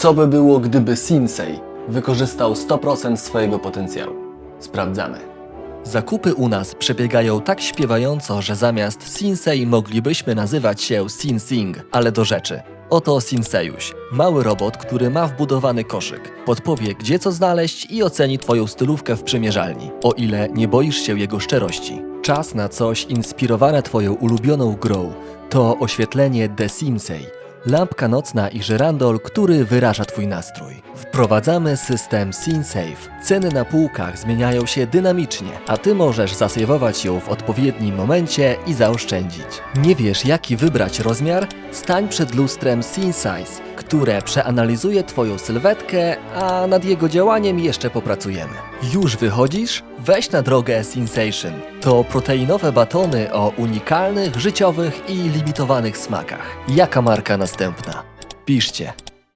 Co by było, gdyby Sinsei wykorzystał 100% swojego potencjału? Sprawdzamy. Zakupy u nas przebiegają tak śpiewająco, że zamiast Sinsei moglibyśmy nazywać się Sinsing, ale do rzeczy. Oto Sinsejuś, mały robot, który ma wbudowany koszyk. Podpowie, gdzie co znaleźć i oceni Twoją stylówkę w przymierzalni, o ile nie boisz się jego szczerości. Czas na coś inspirowane Twoją ulubioną grą to oświetlenie The Simsei. Lampka nocna i żyrandol, który wyraża Twój nastrój. Wprowadzamy system SynSafe. Ceny na półkach zmieniają się dynamicznie, a Ty możesz zasejwować ją w odpowiednim momencie i zaoszczędzić. Nie wiesz, jaki wybrać rozmiar? Stań przed lustrem SynSize, które przeanalizuje Twoją sylwetkę, a nad jego działaniem jeszcze popracujemy. Już wychodzisz? Weź na drogę Sensation. To proteinowe batony o unikalnych, życiowych i limitowanych smakach. Jaka marka następna? Piszcie.